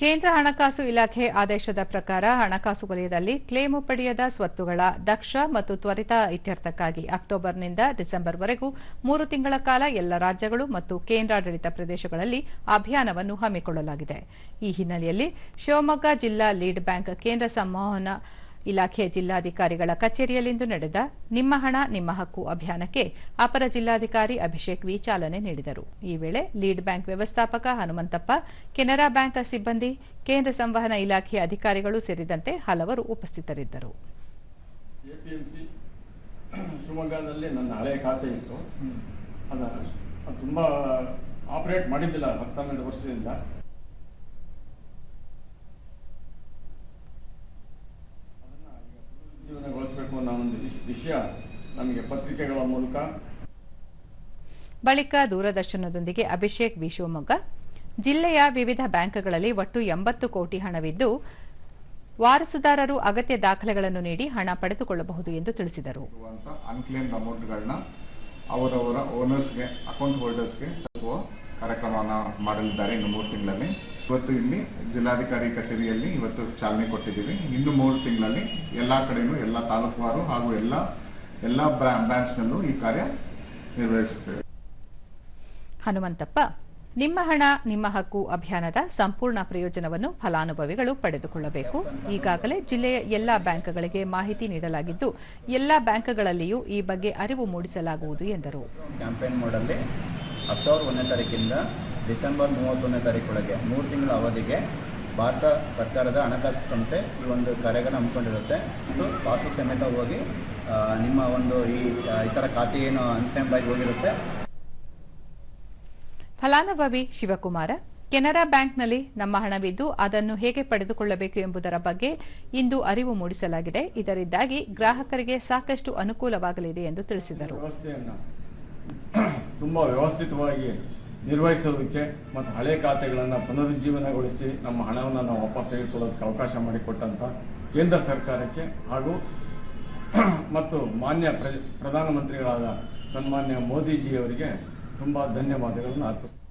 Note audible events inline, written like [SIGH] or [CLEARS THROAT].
ಕೇಂದ್ರ ಹಣಕಾಸು ಇಲಾಖೆ ಆದೇಶದ ಪ್ರಕಾರ ಹಣಕಾಸು ವಲಯದಲ್ಲಿ ಕ್ಲೇಮು ಪಡೆಯದ ಸ್ವತ್ತುಗಳ ದಕ್ಷ ಮತ್ತು ತ್ವರಿತ ಇತ್ಯರ್ಥಕ್ಕಾಗಿ ಅಕ್ಟೋಬರ್ನಿಂದ ಡಿಸೆಂಬರ್ವರೆಗೂ ಮೂರು ತಿಂಗಳ ಕಾಲ ಎಲ್ಲ ರಾಜ್ಯಗಳು ಮತ್ತು ಕೇಂದ್ರಾಡಳಿತ ಪ್ರದೇಶಗಳಲ್ಲಿ ಅಭಿಯಾನವನ್ನು ಹಮ್ಮಿಕೊಳ್ಳಲಾಗಿದೆ. ಈ ಹಿನ್ನೆಲೆಯಲ್ಲಿ ಶಿವಮೊಗ್ಗ ಜಿಲ್ಲಾ ಲೀಡ್ ಬ್ಯಾಂಕ್ ಕೇಂದ್ರ ಸಂವಹನ ಇಲಾಖೆ ಜಿಲ್ಲಾಧಿಕಾರಿಗಳ ಕಚೇರಿಯಲ್ಲಿಂದು ನಡೆದ ನಿಮ್ಮ ಹಣ ನಿಮ್ಮ ಹಕ್ಕು ಅಭಿಯಾನಕ್ಕೆ ಅಪರ ಜಿಲ್ಲಾಧಿಕಾರಿ ಅಭಿಷೇಕ್ ವಿ ಚಾಲನೆ ನೀಡಿದರು. ಈ ವೇಳೆ ಲೀಡ್ ಬ್ಯಾಂಕ್ ವ್ಯವಸ್ಥಾಪಕ ಹನುಮಂತಪ್ಪ ಕೆನರಾ ಬ್ಯಾಂಕ್ ಸಿಬ್ಬಂದಿ ಕೇಂದ್ರ ಸಂವಹನ ಇಲಾಖೆಯ ಅಧಿಕಾರಿಗಳು ಸೇರಿದಂತೆ ಹಲವರು ಉಪಸ್ಥಿತರಿದ್ದರು. ಶಿವಮೊಗ್ಗದಲ್ಲಿ ನನ್ನ ಹಳೆ ಖಾತೆ ಇತ್ತು. ಅದು ತುಂಬ ಆಪರೇಟ್ ಮಾಡಿದ್ದಿಲ್ಲ ಹತ್ತನ್ನೆರಡು ವರ್ಷದಿಂದ ಅದನ್ನ ಈಗ ಅನ್ನೋ ಒಂದು ವಿಷಯ ನಮಗೆ ಪತ್ರಿಕೆಗಳ ಮೂಲಕ. ಬಳಿಕ ದೂರದರ್ಶನದೊಂದಿಗೆ ಅಭಿಷೇಕ್ ವಿ. ಶಿವಮೊಗ್ಗ. ಜಿಲ್ಲೆಯ ವಿವಿಧ ಬ್ಯಾಂಕ್ಗಳಲ್ಲಿ ಒಟ್ಟು ಎಂಬತ್ತು ಕೋಟಿ ಹಣವಿದ್ದು ವಾರಸುದಾರರು ಅಗತ್ಯ ದಾಖಲೆಗಳನ್ನು ನೀಡಿ ಹಣ ಪಡೆದುಕೊಳ್ಳಬಹುದು ಎಂದು ತಿಳಿಸಿದರು. ಅನ್ಕ್ಲೇಮ್ಡ್ ಅಮೌಂಟ್ಗಳನ್ನ ಅವರವರ ಓನರ್ಸ್ಗೆ ಅಕೌಂಟ್ ಹೋಲ್ಡರ್ಸ್ಗೆ ತಲುಪುವ ಕಾರ್ಯಕ್ರಮವನ್ನು ಮಾಡಲಿದ್ದಾರೆ ಇನ್ನು ಮೂರು ತಿಂಗಳಲ್ಲಿ. ಇವತ್ತು ಇಲ್ಲಿ ಜಿಲ್ಲಾಧಿಕಾರಿ ಕಚೇರಿಯಲ್ಲಿ ಇವತ್ತು ಚಾಲನೆ ಕೊಟ್ಟಿದ್ದೀವಿ. ಇನ್ನು ಮೂರು ತಿಂಗಳಲ್ಲಿ ಎಲ್ಲ ಕಡೆಯೂ ಎಲ್ಲ ತಾಲೂಕುವಾರು ಹಾಗೂ ಎಲ್ಲ ಎಲ್ಲ ಬ್ರಾಂಚ್ನಲ್ಲೂ ಈ ಕಾರ್ಯ ನಿರ್ವಹಿಸುತ್ತೇವೆ. ಹನುಮಂತಪ್ಪ ನಿಮ್ಮ ಹಣ ನಿಮ್ಮ ಹಕ್ಕು ಅಭಿಯಾನದ ಸಂಪೂರ್ಣ ಪ್ರಯೋಜನವನ್ನು ಫಲಾನುಭವಿಗಳು ಪಡೆದುಕೊಳ್ಳಬೇಕು. ಈಗಾಗಲೇ ಜಿಲ್ಲೆಯ ಎಲ್ಲಾ ಬ್ಯಾಂಕ್ಗಳಿಗೆ ಮಾಹಿತಿ ನೀಡಲಾಗಿದ್ದು ಎಲ್ಲಾ ಬ್ಯಾಂಕ್ಗಳಲ್ಲಿಯೂ ಈ ಬಗ್ಗೆ ಅರಿವು ಮೂಡಿಸಲಾಗುವುದು ಎಂದರು. ಕ್ಯಾಂಪೇನ್ ಮೋಡಲ್ಲಿ ಅಕ್ಟೋಬರ್ ಒಂದನೇ ತಾರೀಕಿಂದ ಡಿಸೆಂಬರ್ ಮೂವತ್ತೊಂದನೇ ತಾರೀಕೊಳಗೆ ಮೂರು ತಿಂಗಳ ಅವಧಿಗೆ ಭಾರತ ಸರ್ಕಾರದ ಹಣಕಾಸು ಸಂಸ್ಥೆ ಈ ಒಂದು ಕಾರ್ಯಕ್ರಮ ಹಮ್ಮಿಕೊಂಡಿರುತ್ತೆ. ಇದು ಪಾಸ್ಬುಕ್ ಸಮೇತ ಹೋಗಿ ನಿಮ್ಮ ಒಂದು ಈ ಇತರ ಈ ಥರ ಖಾತೆ ಏನು ಅನ್ಕ್ಲೇಮ್ಡ್ ಹೋಗಿರುತ್ತೆ. ಫಲಾನುಭವಿ ಶಿವಕುಮಾರ ಕೆನರಾ ಬ್ಯಾಂಕ್ನಲ್ಲಿ ನಮ್ಮ ಹಣವಿದ್ದು ಅದನ್ನು ಹೇಗೆ ಪಡೆದುಕೊಳ್ಳಬೇಕು ಎಂಬುದರ ಬಗ್ಗೆ ಇಂದು ಅರಿವು ಮೂಡಿಸಲಾಗಿದೆ. ಇದರಿಂದಾಗಿ ಗ್ರಾಹಕರಿಗೆ ಸಾಕಷ್ಟು ಅನುಕೂಲವಾಗಲಿದೆ ಎಂದು ತಿಳಿಸಿದರು. ವ್ಯವಸ್ಥೆಯನ್ನು [CLEARS THROAT] ತುಂಬಾ ವ್ಯವಸ್ಥಿತವಾಗಿ ನಿರ್ವಹಿಸೋದಕ್ಕೆ ಮತ್ತು ಹಳೆ ಖಾತೆಗಳನ್ನು ಪುನರುಜ್ಜೀವನಗೊಳಿಸಿ ನಮ್ಮ ಹಣವನ್ನು ನಾವು ವಾಪಸ್ ತೆಗೆದುಕೊಳ್ಳೋದಕ್ಕೆ ಅವಕಾಶ ಮಾಡಿಕೊಟ್ಟಂಥ ಕೇಂದ್ರ ಸರ್ಕಾರಕ್ಕೆ ಹಾಗೂ [CLEARS THROAT] ಮತ್ತು ಮಾನ್ಯ ಪ್ರ ಪ್ರಧಾನಮಂತ್ರಿಗಳಾದ ಸನ್ಮಾನ್ಯ ಮೋದಿಜಿಯವರಿಗೆ ತುಂಬ ಧನ್ಯವಾದಗಳನ್ನು ಅರ್ಪಿಸ್ತೀನಿ.